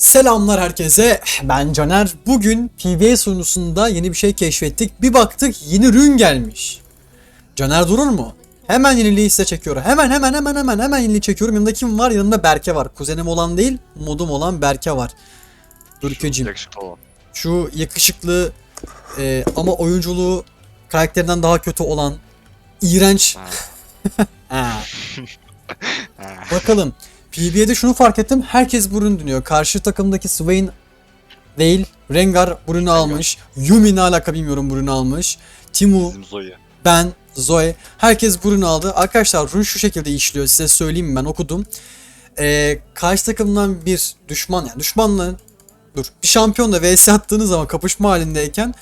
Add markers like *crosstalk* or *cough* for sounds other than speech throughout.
Selamlar herkese. Ben Caner. Bugün PvE sunucusunda yeni bir şey keşfettik. Bir baktık yeni rün gelmiş. Caner durur mu? Hemen yeniliği size çekiyorum. Hemen hemen hemen hemen hemen yeniliği çekiyorum. Yanımda kim var? Yanımda Berke var. Kuzenim olan değil, modum olan Berke var. Olan. Şu yakışıklı e, ama oyunculuğu karakterinden daha kötü olan iğrenç. *laughs* Bakalım. PB'de şunu fark ettim. Herkes bu ürünü dinliyor. Karşı takımdaki Swain değil. Rengar bu ürünü almış. Yumi ne alaka bilmiyorum bu ürünü almış. Timu, ben, Zoe. Herkes bu ürünü aldı. Arkadaşlar ürün şu şekilde işliyor. Size söyleyeyim ben okudum. Ee, karşı takımdan bir düşman yani düşmanla dur bir şampiyonla vs attığınız zaman kapışma halindeyken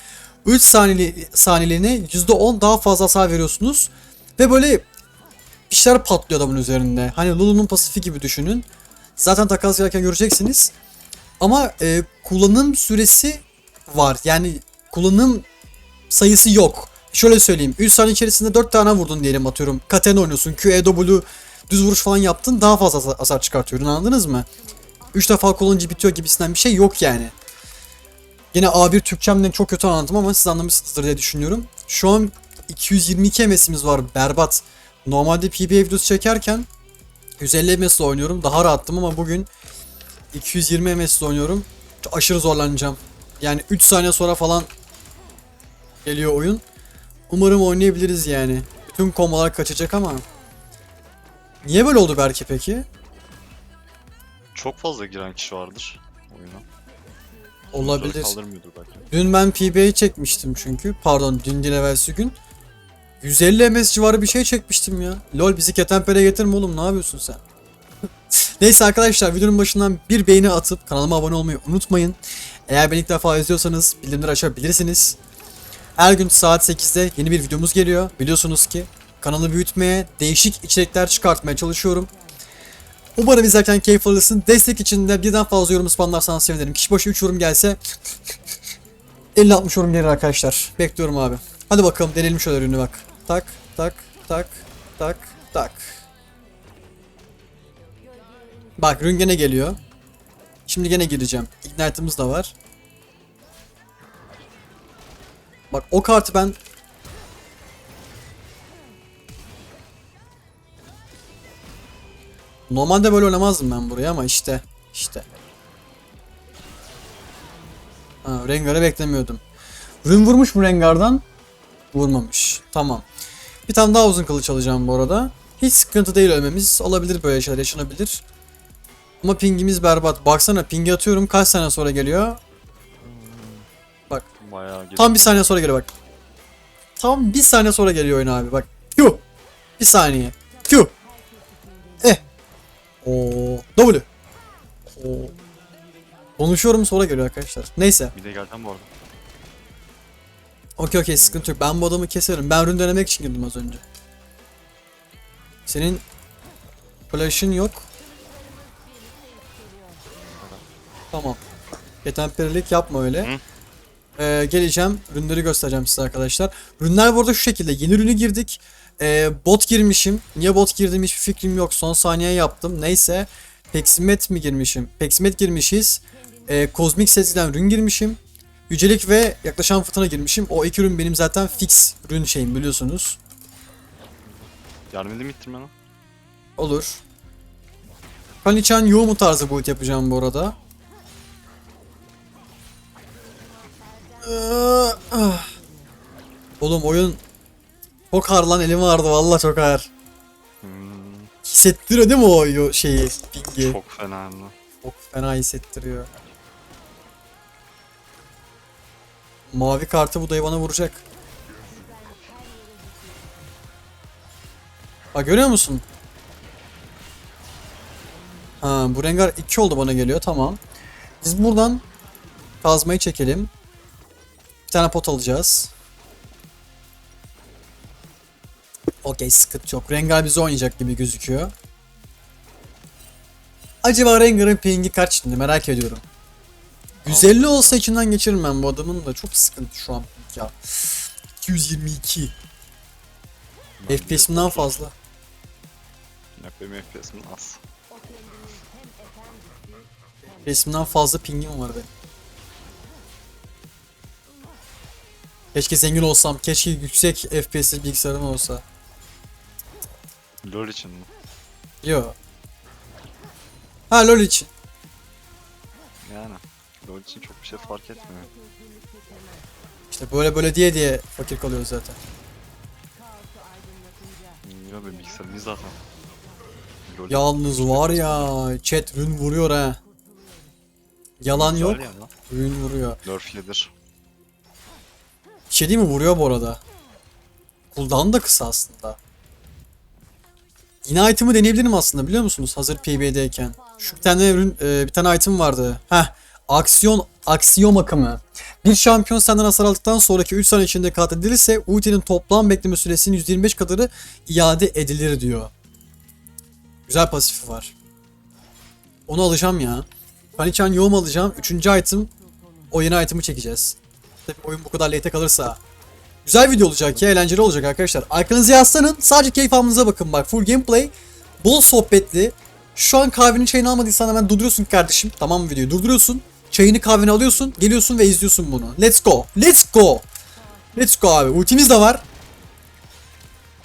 3 saniyeli, saniyeliğine %10 daha fazla hasar veriyorsunuz. Ve böyle bir şeyler patlıyor adamın üzerinde. Hani Lulu'nun pasifi gibi düşünün. Zaten takas yerken göreceksiniz. Ama e, kullanım süresi var. Yani kullanım sayısı yok. Şöyle söyleyeyim. 3 saniye içerisinde 4 tane vurdun diyelim atıyorum. Katen oynuyorsun. QEW düz vuruş falan yaptın. Daha fazla hasar- hasar çıkartıyor. Ürünü Anladınız mı? 3 defa kullanınca bitiyor gibisinden bir şey yok yani. Yine A1 Türkçemden çok kötü anlattım ama siz anlamışsınızdır diye düşünüyorum. Şu an 222 MS'imiz var berbat. Normalde PBA videosu çekerken 150 MS oynuyorum. Daha rahattım ama bugün 220 MS oynuyorum. Çok aşırı zorlanacağım. Yani 3 saniye sonra falan geliyor oyun. Umarım oynayabiliriz yani. Bütün kombolar kaçacak ama. Niye böyle oldu belki peki? Çok fazla giren kişi vardır oyuna. Olabilir. Zor Kaldırmıyordur belki. Dün ben PB'yi çekmiştim çünkü. Pardon dün değil evvelsi gün. 150 MS civarı bir şey çekmiştim ya. Lol bizi ketenpere getirme oğlum ne yapıyorsun sen? *laughs* Neyse arkadaşlar videonun başından bir beğeni atıp kanalıma abone olmayı unutmayın. Eğer beni ilk defa izliyorsanız bildirimleri açabilirsiniz. Her gün saat 8'de yeni bir videomuz geliyor. Biliyorsunuz ki kanalı büyütmeye, değişik içerikler çıkartmaya çalışıyorum. Umarım izlerken keyif alırsın. Destek için de birden fazla yorum spamlarsanız sevinirim. Kişi başı 3 yorum gelse *laughs* 50-60 yorum gelir arkadaşlar. Bekliyorum abi. Hadi bakalım deneyelim şöyle ürünü bak. Tak tak tak tak tak. Bak ürün gene geliyor. Şimdi gene gireceğim. Ignite'ımız da var. Bak o kartı ben Normalde böyle oynamazdım ben buraya ama işte işte. Ha, Rengar'ı beklemiyordum. Rün vurmuş mu Rengar'dan? Vurmamış. Tamam. Bir tane daha uzun kılıç alacağım bu arada. Hiç sıkıntı değil ölmemiz. Olabilir böyle şeyler yaşanabilir. Ama pingimiz berbat. Baksana pingi atıyorum kaç saniye sonra geliyor. Bak Bayağı tam bir saniye sonra geliyor bak. Tam bir saniye sonra geliyor oyun abi bak. Q. Bir saniye. Q. Eh. Oo. W. Oo. Konuşuyorum sonra geliyor arkadaşlar. Neyse. Bir de geleceğim bu arada. Okey okey sıkıntı yok. Ben bu adamı keserim. Ben ürün denemek için girdim az önce. Senin flash'ın yok. Tamam. Ketenperelik yapma öyle. Hı. Ee, geleceğim. Ürünleri göstereceğim size arkadaşlar. Ürünler bu arada şu şekilde. Yeni ürünü girdik. Ee, bot girmişim. Niye bot girdim hiçbir fikrim yok. Son saniye yaptım. Neyse. Peksimet mi girmişim? Peksimet girmişiz. Ee, kozmik sezgiden ürün girmişim. Yücelik ve yaklaşan fırtına girmişim. O iki ürün benim zaten fix ürün şeyim biliyorsunuz. Yardım edeyim ittirme lan. Olur. Kanichan Yoğumu tarzı build yapacağım bu arada. Ee, ah. Oğlum oyun çok ağır lan elim ağrıdı valla çok ağır. Hmm, Hissettiriyor değil mi o şeyi pingi? çok fena. Çok fena hissettiriyor. Mavi kartı bu dayı bana vuracak. Bak görüyor musun? Ha bu rengar 2 oldu bana geliyor tamam. Biz buradan kazmayı çekelim. Bir tane pot alacağız. Okey sıkıntı yok. Rengar bizi oynayacak gibi gözüküyor. Acaba Rengar'ın pingi kaç şimdi merak ediyorum. 150 olsa içinden geçiririm ben bu adamın da çok sıkıntı şu an ya. 222. Ben FPS'imden de- fazla. Yine benim FPS'im az. Resmimden fazla pingim var benim. Keşke zengin olsam. Keşke yüksek FPS'li bilgisayarım olsa. LoL için mi? Yo. Ha lol için. Yani. LoL için çok bir şey fark etmiyor. İşte böyle böyle diye diye fakir kalıyoruz zaten. Ya benim bilgisayarım iyi zaten. LoL Yalnız var ya chat rün vuruyor ha. Yalan güzel yok. ya lan. Rün vuruyor. Nerf'lidir. Bir şey değil mi? Vuruyor bu arada. Cooldown da kısa aslında. Yine item'ı deneyebilirim aslında biliyor musunuz? Hazır PB'deyken. Şu bir tane ürün, e, bir tane item vardı. Heh. Aksiyon, aksiyom akımı. Bir şampiyon senden hasar aldıktan sonraki 3 saniye içinde katledilirse ultinin toplam bekleme süresinin 125 kadarı iade edilir diyor. Güzel pasifi var. Onu alacağım ya. Panichan yoğum alacağım. Üçüncü item. O yeni item'ı çekeceğiz. Tabii oyun bu kadar late kalırsa. Güzel video olacak ya eğlenceli olacak arkadaşlar. Arkanızı yaslanın sadece keyif almanıza bakın bak full gameplay. Bol sohbetli. Şu an kahvenin çayını almadıysan hemen durduruyorsun kardeşim. Tamam mı videoyu durduruyorsun. Çayını kahveni alıyorsun. Geliyorsun ve izliyorsun bunu. Let's go. Let's go. Let's go abi. Ultimiz de var.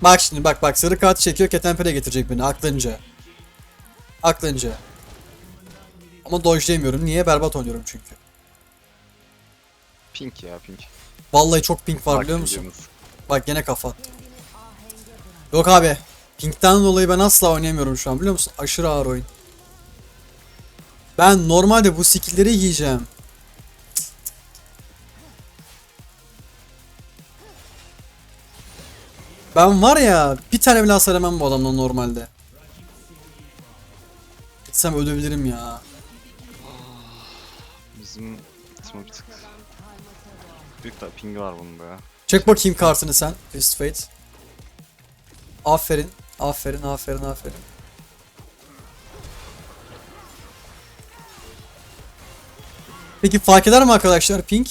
Bak şimdi bak bak sarı kart çekiyor Ketenpere getirecek beni aklınca. Aklınca. Ama dodge'layamıyorum. Niye? Berbat oynuyorum çünkü. Pink ya pink. Vallahi çok pink var Bak biliyor musun? videomuz. Bak gene kafa attım. Yok abi. Pink'ten dolayı ben asla oynayamıyorum şu an biliyor musun? Aşırı ağır oyun. Ben normalde bu skill'leri yiyeceğim. Ben var ya bir tane bile hasar yemem bu adamdan normalde. Gitsem ölebilirim ya. Bizim ismi bir tık. Büyük de pingi var bunun ya. Çek bakayım kartını sen. Fist Fate. Aferin. Aferin, aferin, aferin. Peki fark eder mi arkadaşlar Pink?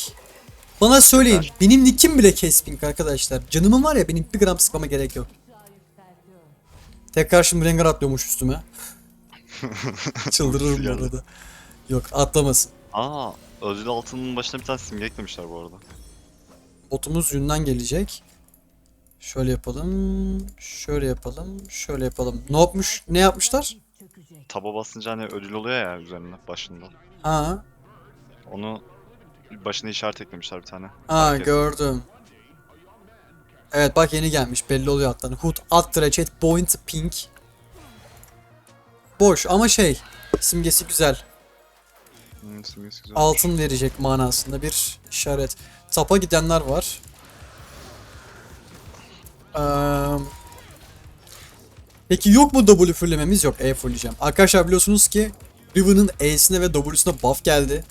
Bana söyleyin. Eder. Benim nickim bile kes Pink arkadaşlar. Canımın var ya benim bir gram sıkmama gerek yok. Tekrar şimdi Rengar atlıyormuş üstüme. *laughs* Çıldırırım bu arada. Yok atlamasın. Aa, ödül altının başına bir tane simge eklemişler bu arada. Botumuz yünden gelecek. Şöyle yapalım. Şöyle yapalım. Şöyle yapalım. Ne yapmış? Ne yapmışlar? Taba basınca hani ödül oluyor ya üzerine başında. Ha. Onu başına işaret eklemişler bir tane. Herkes. gördüm. Evet bak yeni gelmiş belli oluyor hatta. Hood at Ratchet Point Pink. Boş ama şey simgesi güzel. Hmm, simgesi güzel. Altın verecek manasında bir işaret. Tapa gidenler var. Eee, Peki yok mu W fullememiz? Yok E fullleyeceğim. Arkadaşlar biliyorsunuz ki Riven'ın E'sine ve W'sine buff geldi.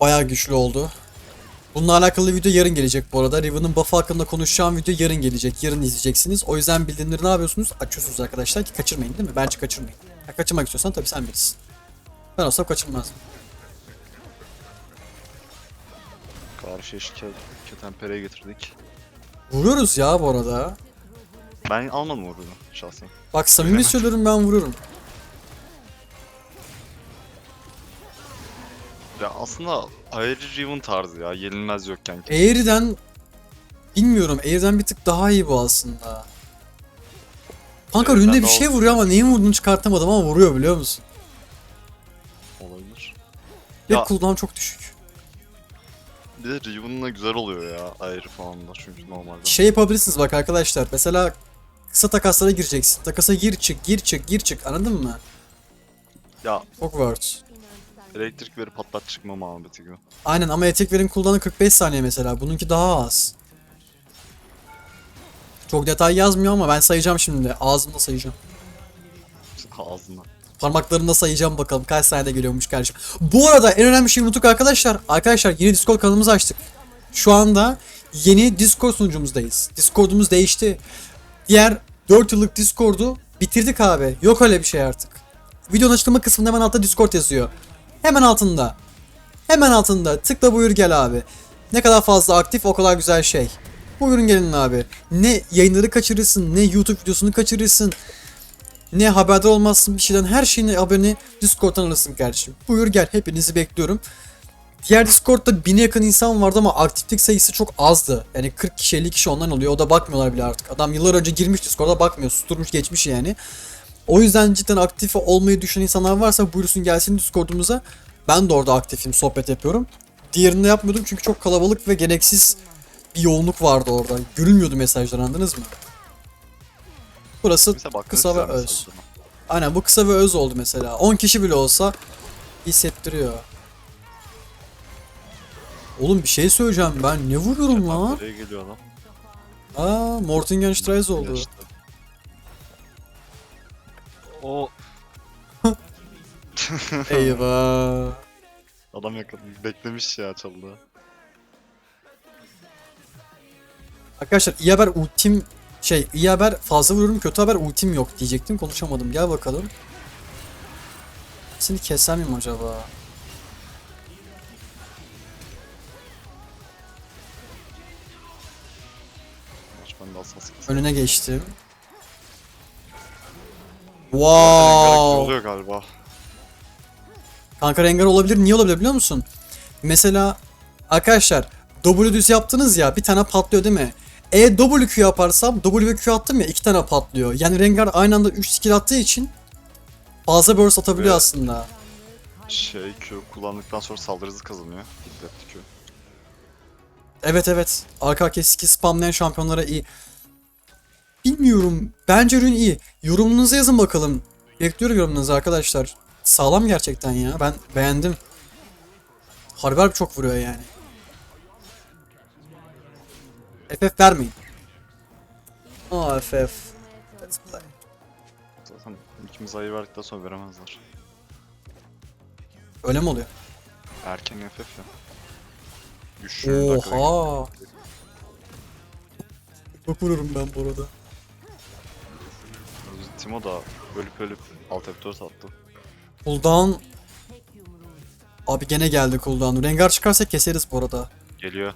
Bayağı güçlü oldu. Bununla alakalı video yarın gelecek bu arada. Riven'ın buff hakkında konuşacağım video yarın gelecek. Yarın izleyeceksiniz. O yüzden bildirimleri ne yapıyorsunuz? Açıyorsunuz arkadaşlar ki kaçırmayın değil mi? Bence kaçırmayın. Ya kaçırmak istiyorsan tabii sen bilirsin. Ben olsam kaçırmazdım. Karşı eşke ketenpereye getirdik. Vuruyoruz ya bu arada. Ben almadım o ürünü şahsen. Bak samimi söylüyorum ben vuruyorum. Ya aslında ayrı Riven tarzı ya yenilmez yokken. Air'den bilmiyorum. Air'den bir tık daha iyi bu aslında. Kanka Air'den ründe bir şey vuruyor ama neyin vurduğunu çıkartamadım ama vuruyor biliyor musun? Olabilir. Ve Ya- cooldown çok düşük. Bir de Riven'la güzel oluyor ya ayrı falan da çünkü normalde. Şey yapabilirsiniz bak arkadaşlar. Mesela kısa takaslara gireceksin. Takasa gir çık gir çık gir çık anladın mı? Ya Hogwarts. Elektrik verip patlat çıkma muhabbeti gibi. Aynen ama etek verin cooldown'ı 45 saniye mesela. Bununki daha az. Çok detay yazmıyor ama ben sayacağım şimdi. Ağzımda sayacağım. *laughs* Ağzından. Parmaklarında sayacağım bakalım kaç saniyede geliyormuş kardeşim. Bu arada en önemli şeyi unuttuk arkadaşlar. Arkadaşlar yeni Discord kanalımızı açtık. Şu anda yeni Discord sunucumuzdayız. Discord'umuz değişti. Diğer 4 yıllık Discord'u bitirdik abi. Yok öyle bir şey artık. Videonun açıklama kısmında hemen altta Discord yazıyor. Hemen altında. Hemen altında. Tıkla buyur gel abi. Ne kadar fazla aktif o kadar güzel şey. Buyurun gelin abi. Ne yayınları kaçırırsın, ne YouTube videosunu kaçırırsın. Ne haberdar olmazsın bir şeyden her şeyin haberini Discord'dan alırsın kardeşim. Buyur gel hepinizi bekliyorum. Diğer Discord'da bine yakın insan vardı ama aktiflik sayısı çok azdı. Yani 40 kişi 50 kişi ondan oluyor. O da bakmıyorlar bile artık. Adam yıllar önce girmiş Discord'a bakmıyor. Susturmuş geçmiş yani. O yüzden cidden aktif olmayı düşünen insanlar varsa buyursun gelsin Discord'umuza. Ben de orada aktifim, sohbet yapıyorum. Diğerinde yapmıyordum çünkü çok kalabalık ve gereksiz bir yoğunluk vardı orada. Görülmüyordu mesajlar anladınız mı? Burası Mesela kısa ve öz. Aynen bu kısa ve öz oldu mesela. 10 kişi bile olsa hissettiriyor. Oğlum bir şey söyleyeceğim ben ne vuruyorum lan? Nereye geliyor adam? Aa Mortingenstreis oldu. Geçti. O *laughs* Eyvah. adam yakaladı. Beklemiş ya çaldı. Arkadaşlar iyi haber ultim şey iyi haber fazla vuruyorum kötü haber ultim yok diyecektim konuşamadım gel bakalım. Seni keser miyim acaba? Maç bende asas kesin. Önüne geçtim. Wow. Oluyor galiba. Kanka Rengar olabilir. Niye olabilir biliyor musun? Mesela arkadaşlar W düz yaptınız ya bir tane patlıyor değil mi? E W Q yaparsam W ve Q attım ya iki tane patlıyor. Yani Rengar aynı anda 3 skill attığı için fazla burst atabiliyor Evet. aslında. Şey Q kullandıktan sonra saldırı hızı kazanıyor. Hiddetli Q. Evet evet. Arka arkaya skill spamlayan şampiyonlara iyi. Bilmiyorum. Bence ürün iyi. Yorumunuzu yazın bakalım. Bekliyorum yorumunuzu arkadaşlar. Sağlam gerçekten ya. Ben beğendim. Harbi harbi çok vuruyor yani. FF vermeyin. Aa FF. Let's play. Zaten ikimiz ayı verdikten sonra veremezler. Öyle mi oluyor? Erken FF ya. Dakikada Oha. Çok vururum ben bu arada. Timo da ölüp ölüp alt F4 attı. Cooldown. Abi gene geldi cooldown. Rengar çıkarsa keseriz bu arada. Geliyor.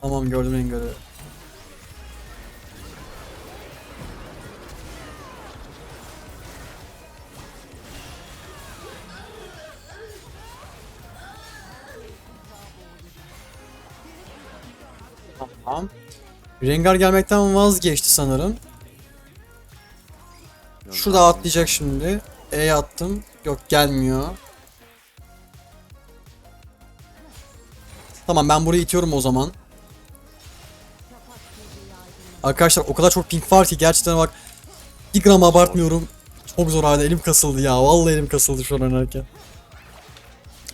Tamam gördüm Rengar'ı. Tamam. Rengar gelmekten vazgeçti sanırım. Şurada atlayacak şimdi. E attım. Yok gelmiyor. Tamam ben burayı itiyorum o zaman. Arkadaşlar o kadar çok ping var ki gerçekten bak bir gram abartmıyorum. Çok zor halde elim kasıldı ya. Vallahi elim kasıldı şu an oynarken.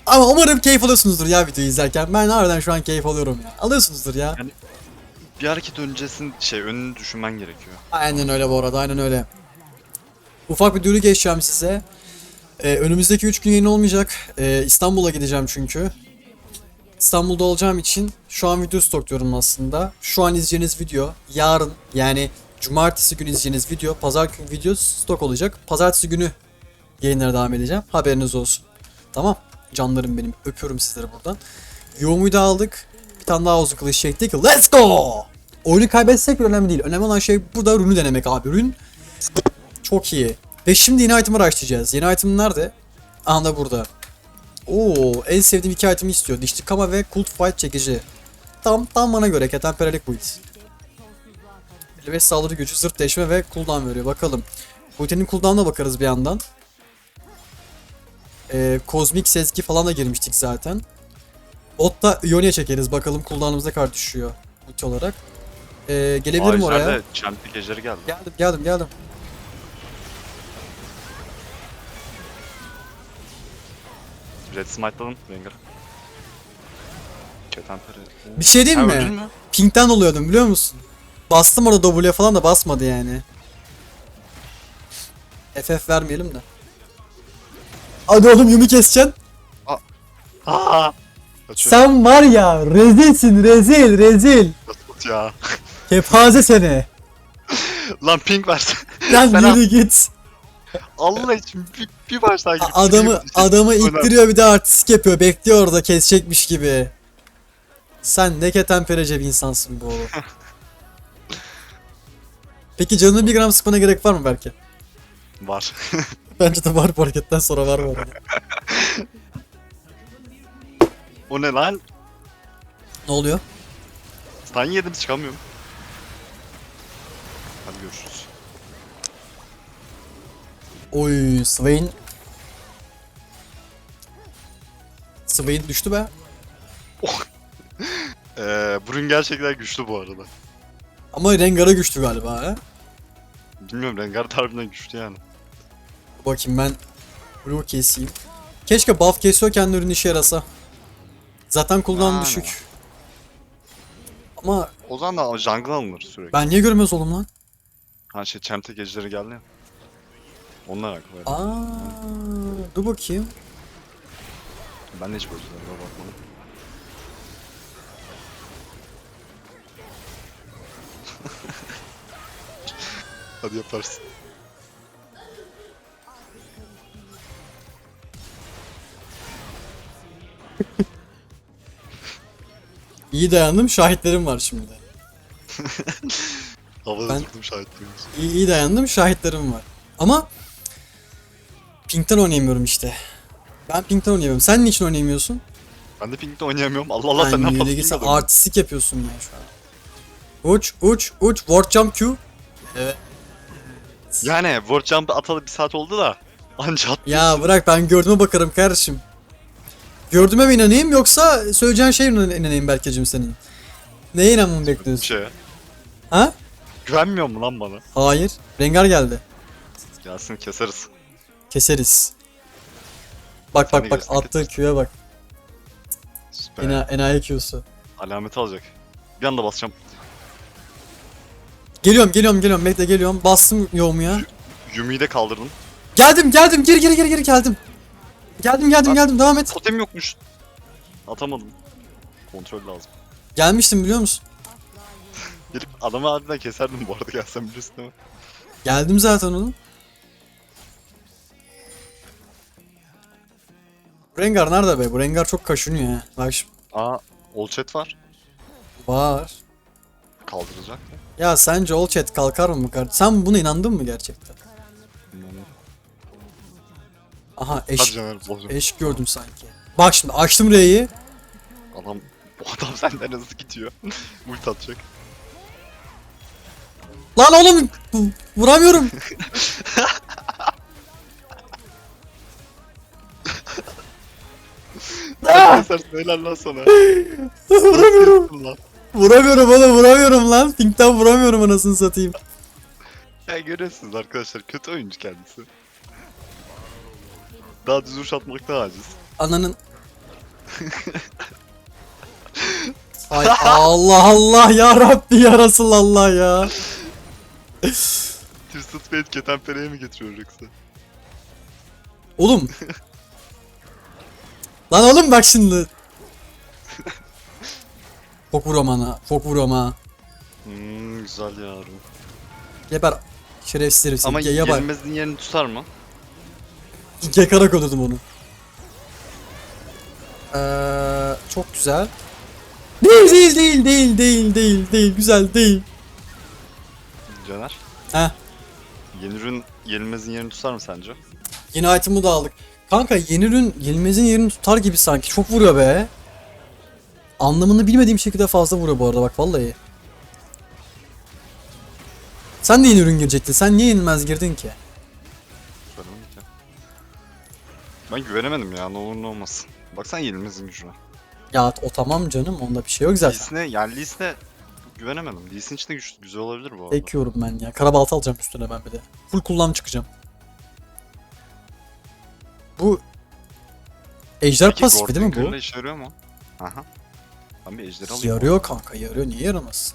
Ama umarım keyif alıyorsunuzdur ya videoyu izlerken. Ben harbiden şu an keyif alıyorum ya. Alıyorsunuzdur ya. Bir hareket öncesin şey önünü düşünmen gerekiyor. Aynen öyle bu arada aynen öyle. Ufak bir duyuru geçeceğim size. Ee, önümüzdeki 3 gün yayın olmayacak. Ee, İstanbul'a gideceğim çünkü. İstanbul'da olacağım için şu an video stokluyorum aslında. Şu an izleyeceğiniz video yarın yani cumartesi günü izleyeceğiniz video pazar günü video stok olacak. Pazartesi günü yayınlara devam edeceğim. Haberiniz olsun. Tamam. Canlarım benim. Öpüyorum sizleri buradan. Yoğumuyu da aldık. Bir tane daha uzun kılıç çektik. Let's go! Oyunu kaybetsek bile önemli değil. Önemli olan şey burada rünü denemek abi. Rün çok iyi. Ve şimdi yeni item'ı açacağız. Yeni item nerede? Aha da burada. Oo, en sevdiğim iki item'i istiyor. Dişli kama ve Cult Fight çekici. Tam tam bana göre ketemperelik build. 55 saldırı gücü, zırt deşme ve cooldown veriyor. Bakalım. Ultinin cooldown'una bakarız bir yandan. Ee, kozmik sezgi falan da girmiştik zaten. Otta Ionia çekeriz. Bakalım cooldown'ımız ne kadar düşüyor ulti olarak. Ee, gelebilirim Aa, oraya. içeride Champion ejderi geldi. Geldim geldim geldim. Red Smite'ladım Rengar. Ketempere. Bir şey diyeyim mi? mü? Pink'ten oluyordum biliyor musun? Bastım orada W'ye falan da basmadı yani. FF vermeyelim de. Hadi oğlum Yumi keseceksin. Aa! Kaçıyor. Sen var ya rezilsin rezil rezil. Tut ya. Kepaze seni. Lan ping versin. Lan Sen yürü git. Allah için bir, bir baş gidip Adamı adamı ittiriyor bir de artistik yapıyor. Bekliyor orada kesecekmiş gibi. Sen ne ketenperece bir insansın bu oğlum. *laughs* Peki canını bir gram sıkmana gerek var mı belki? Var. *laughs* Bence de var bu hareketten sonra var arada. o ne lan? Ne oluyor? Stun yedim çıkamıyorum. Hadi görüşürüz. Oy Swain. Swain düştü be. *laughs* Ee, Brun gerçekten güçlü bu arada. Ama Rengar'a güçlü galiba ha. Bilmiyorum Rengar harbiden güçlü yani. Bakayım ben Blue keseyim. Keşke buff kesiyorken ürün işe yarasa. Zaten Yani. düşük. Ama O zaman da jungle alınır sürekli. ben niye görmez oğlum lan? Ha şey Chamtek ejderi geldi ya. Onunla alakalı. yani. Aa, dur bakayım. Ben de hiç böyle şeylere bakmadım. *laughs* Hadi yaparsın. İyi dayandım şahitlerim var şimdi. Havada Ben- durdum şahitliğimiz. İyi, iyi dayandım şahitlerim var. Ama Pink'ten oynayamıyorum işte. Ben Pink'ten oynayamıyorum. Sen niçin oynayamıyorsun? Ben de Pink'te oynayamıyorum. Allah Allah Sen senden fazla git, sen Pink alıyorum. artistik yapıyorsun ya şu an. Uç uç uç ward jump Q. Evet. Yani Word Jump'ı atalı bir saat oldu da. Anca attı. Ya bırak ben gördüğüme bakarım kardeşim. Gördüğüme mi inanayım yoksa söyleyeceğin şeye mi inanayım Berkeciğim senin? Neye inanmamı bekliyorsun? şeye. Ha? Güvenmiyor mu lan bana? Hayır. Rengar geldi. Gelsin keseriz. Keseriz. Bak bak bak attığı Q'ya bak. Süper. Ena, enayi Q'su. Alameti alacak. Bir anda basacağım. Geliyorum geliyorum geliyorum bekle geliyorum. Bastım yoğumu ya. Yumi'yi de kaldırdım. Geldim geldim geri geri geri geri geldim. Geldim geldim Bak. geldim devam et. Totem yokmuş. Atamadım. Kontrol lazım. Gelmiştim biliyor musun? Gelip adamı harbiden keserdim bu arada gelsem değil mi? Geldim zaten oğlum. Rengar nerede be? Bu Rengar çok kaşınıyor ha. Bak şimdi. Aa, all chat var. Var. Kaldıracak mı? Ya sence all chat kalkar mı kardeşim? Sen buna inandın mı gerçekten? Aha Hadi eş, bozacağım. eş gördüm sanki. Bak şimdi açtım R'yi. Adam, bu adam *laughs* senden hızlı gidiyor. *laughs* Ult atacak. Lan oğlum bu- vuramıyorum. *laughs* Kesersin helal lan sana. *laughs* vuramıyorum. Lan? Vuramıyorum oğlum vuramıyorum lan. Pink'ten vuramıyorum anasını satayım. Ya görüyorsunuz arkadaşlar kötü oyuncu kendisi. Daha düz vuruş atmakta aciz. Ananın... *laughs* Ay Allah Allah ya Rabbi ya Resulallah ya. Twisted Fate ketenpereye mi getiriyor yoksa? Oğlum. *laughs* Lan oğlum bak şimdi. *laughs* Çok vuruyorum ana. Çok vuruyorum ha. Hmm, güzel yavrum. Geber. Şerefsiz herif. Ama Ama bak. yenilmezliğin yerini tutar mı? Yakarak öldürdüm onu. Ee, çok güzel. Değil değil değil değil değil değil değil güzel değil. Caner. Heh. Yeni ürün yenilmezliğin yerini tutar mı sence? Yeni item'ı da aldık. Kanka yeni ürün Yılmaz'ın yerini tutar gibi sanki. Çok vuruyor be. Anlamını bilmediğim şekilde fazla vuruyor bu arada bak vallahi. Sen de yeni ürün girecektin. Sen niye yenilmez girdin ki? Söylemem ki. Ben güvenemedim ya ne olur ne olmasın. Baksana yenilmezliğin gücüne. Ya o tamam canım onda bir şey yok zaten. Lee'sine yani Lee'sine güvenemedim. Lee'sin içinde güç, güzel olabilir bu arada. Ekiyorum ben ya. Karabalta alacağım üstüne ben bir de. Full kullan çıkacağım. Bu Ejder Peki pasifi değil mi bu? İşe yarıyor mu? Aha. Ben bir ejderi alayım. Yarıyor kanka yarıyor. Niye yaramaz?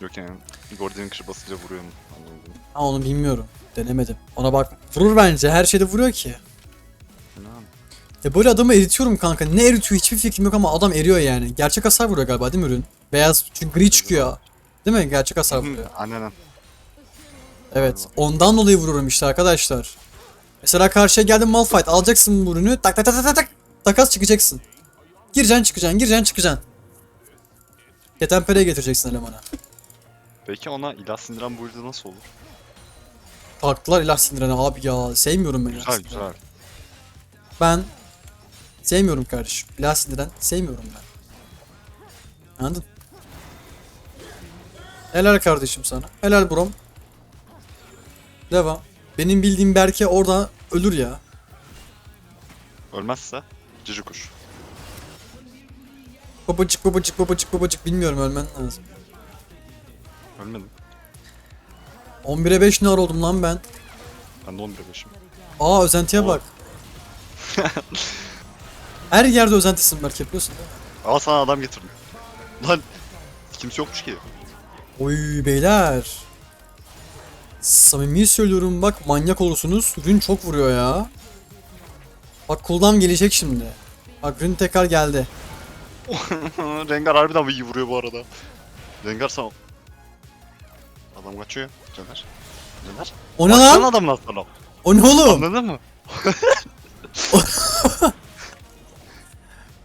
Yok yani. Gordon kır basınca vuruyor mu? Anladım. Ha onu bilmiyorum. Denemedim. Ona bak. Vurur bence. Her şeyde vuruyor ki. Abi? Ya böyle adamı eritiyorum kanka. Ne eritiyor hiçbir fikrim yok ama adam eriyor yani. Gerçek hasar vuruyor galiba değil mi ürün? Beyaz çünkü gri çıkıyor. Değil mi? Gerçek hasar vuruyor. Aynen. Evet. Ondan dolayı vuruyorum işte arkadaşlar. Mesela karşıya geldin Malphite alacaksın bu ürünü. Tak tak tak tak tak tak. Takas çıkacaksın. Gireceksin çıkacaksın. Gireceksin çıkacaksın. Ketenpere'ye getireceksin elemana. Peki ona ilah sindiren build'i nasıl olur? Taktılar ilah sindirene abi ya. Sevmiyorum ben ilah Güzel güzel. Ben sevmiyorum kardeşim. İlah sindiren sevmiyorum ben. Anladın? Helal kardeşim sana. Helal brom. Devam. Benim bildiğim Berke orada ölür ya. Ölmezse cici kuş. Babacık babacık babacık babacık bilmiyorum ölmen lazım. Ölmedim. 11'e 5 nar oldum lan ben. Ben de 11 5'im. Aa özentiye Oo. bak. *laughs* Her yerde özentisin değil mi? Aa sana adam getirdim. Lan kimse yokmuş ki. Oy beyler. Samimi söylüyorum bak manyak olursunuz. Rün çok vuruyor ya. Bak cooldown gelecek şimdi. Bak Rün tekrar geldi. *laughs* Rengar harbiden iyi vuruyor bu arada. Rengar sağ ol. Adam kaçıyor. Caner. Caner. O ne Baksana lan? adamın aslına. O ne oğlum? Anladın mı? *laughs*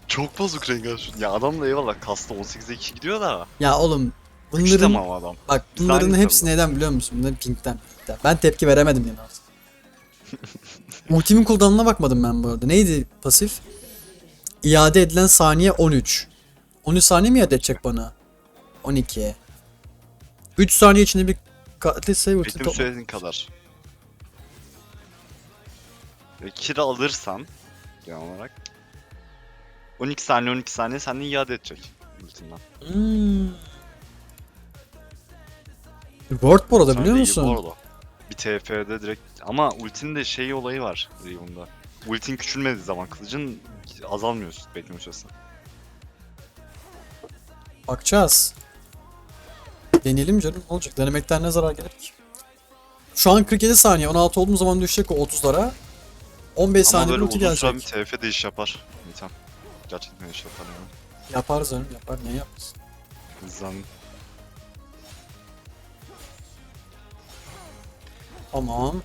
Çok bozuk Rengar şu. Ya adam da eyvallah kasta 18'e 2 gidiyor da. Ya oğlum Bunların... bunların ama adam. bak bunların aynı hepsi tabii. neden biliyor musun? Bunların pinkten. pinkten. Ben tepki veremedim yani artık. *laughs* Ultimin cooldown'una bakmadım ben bu arada. Neydi pasif? İade edilen saniye 13. 13 saniye mi iade edecek bana? 12. 3 saniye içinde bir sayı ulti Benim topla- söylediğin kadar. Ve kira alırsan genel olarak 12 saniye 12 saniye senden iade edecek ultinden. Hmm. Word bu arada biliyor musun? Bu arada. Bir TF'de direkt ama ultinin de şey olayı var Rion'da. Ultin küçülmediği zaman kılıcın azalmıyor bekleme süresi. Bakacağız. Deneyelim canım. Ne olacak? Denemekten ne zarar gelir ki? Şu an 47 saniye. 16 olduğum zaman düşecek o 30'lara. 15 Ama saniye böyle ulti uzun süren bir gelecek. TF de iş yapar. Nitam. Gerçekten iş yapar yani. Yapar canım yapar. Ne yapmasın? İzlenim. Tamam.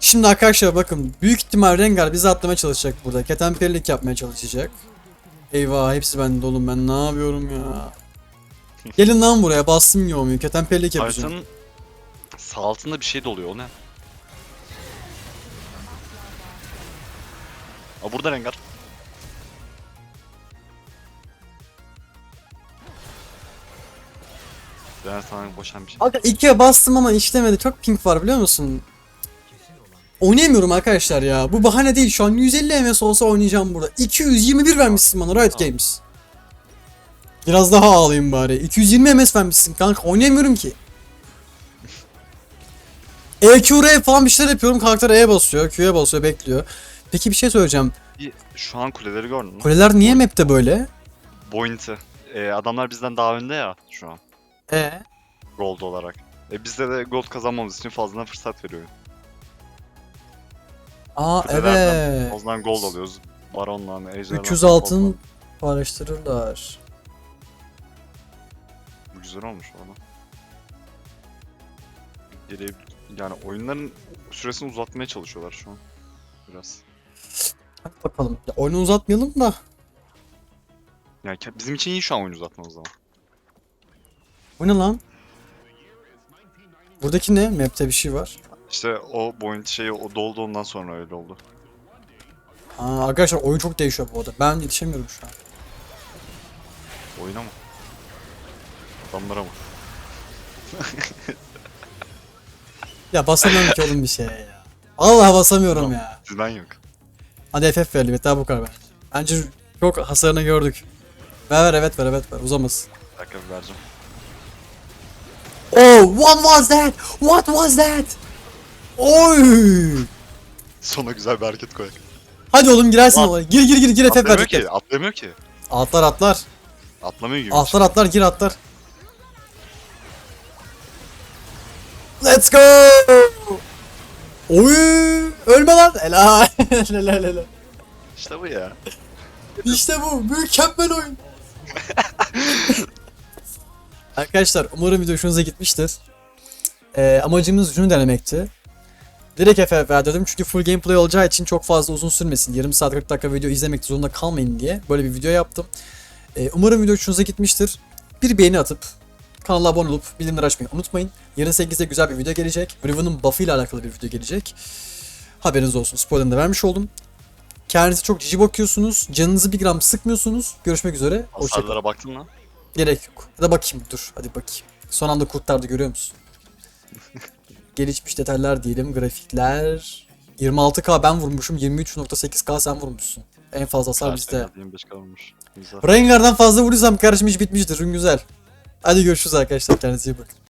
Şimdi arkadaşlar bakın büyük ihtimal Rengar bizi atlamaya çalışacak burada. Ketenperlik yapmaya çalışacak. Eyvah hepsi bende oğlum ben ne yapıyorum ya. Gelin lan buraya bastım yoğumuyu. Ketenperlik yapacağım. Haritanın sağ altında bir şey de oluyor o ne? Aa burada Rengar. Ben sana boşan bir şey. Aga ikiye bastım ama işlemedi. Çok ping var biliyor musun? Oynayamıyorum arkadaşlar ya. Bu bahane değil. Şu an 150 MS olsa oynayacağım burada. 221 vermişsin bana Riot Games. Biraz daha ağlayayım bari. 220 MS vermişsin kanka. Oynayamıyorum ki. EQ, R falan bir şeyler yapıyorum. Karakter E'ye basıyor. Q'ye basıyor. Bekliyor. Peki bir şey söyleyeceğim. Şu an kuleleri gördün mü? Kuleler niye map'te böyle? Boyunti. Ee, adamlar bizden daha önde ya şu an. E Gold olarak. E bizde de gold kazanmamız için fazladan fırsat veriyor. Aa evet. Fazladan gold alıyoruz. Baron'la, ejderhalarla. 300 altın paylaştırırlar. Bu güzel olmuş valla. Geriye yani oyunların süresini uzatmaya çalışıyorlar şu an. Biraz. Hadi bakalım. Ya oyunu uzatmayalım da. Yani ke- bizim için iyi şu an oyun uzatma o zaman. Bu ne lan? Buradaki ne? Map'te bir şey var. İşte o boyun şeyi o doldu ondan sonra öyle oldu. Aa, arkadaşlar oyun çok değişiyor bu arada. Ben yetişemiyorum şu an. Oyuna mı? Adamlara mı? *laughs* Ya basamıyorum ki oğlum bir şeye ya. Allah basamıyorum ya. Sizden yok. Hadi FF verelim yeter bu kadar bence. Çok hasarını gördük. Ver ver evet ver evet ver uzamaz. Bir dakika vereceğim. Oh what was that? What was that? Oy! Sona güzel bir hareket koy. Hadi oğlum girersin Lan. oraya. Gir gir gir gir ver. Atlamıyor ki, atlamıyor ki. Atlar atlar. Atlamıyor gibi. Atlar atlar gir atlar. Let's go! Oy! Ölme lan. Helal. Helal helal. İşte bu ya. İşte bu. Mükemmel oyun. *laughs* Arkadaşlar umarım video hoşunuza gitmiştir. Ee, amacımız şunu denemekti. Direkt FF verdim çünkü full gameplay olacağı için çok fazla uzun sürmesin. Yarım saat 40 dakika video izlemek zorunda kalmayın diye böyle bir video yaptım. Ee, umarım video hoşunuza gitmiştir. Bir beğeni atıp Kanala abone olup bildirimleri açmayı unutmayın. Yarın 8'de güzel bir video gelecek. Riven'ın buff'ı ile alakalı bir video gelecek. Haberiniz olsun. Spoilerını da vermiş oldum. Kendinize çok cici bakıyorsunuz. Canınızı bir gram sıkmıyorsunuz. Görüşmek üzere. Hoşçakalın. Baktın mı? Gerek yok. Ya da bakayım dur. Hadi bakayım. Son anda kurtardı görüyor musun? *laughs* Gelişmiş detaylar diyelim. Grafikler. 26k ben vurmuşum. 23.8k sen vurmuşsun. En fazla hasar bizde. 25 kalmış. Rengar'dan fazla vurursam kardeşim iş bitmiştir. Ürün güzel. Hadi görüşürüz arkadaşlar. Kendinize iyi bakın.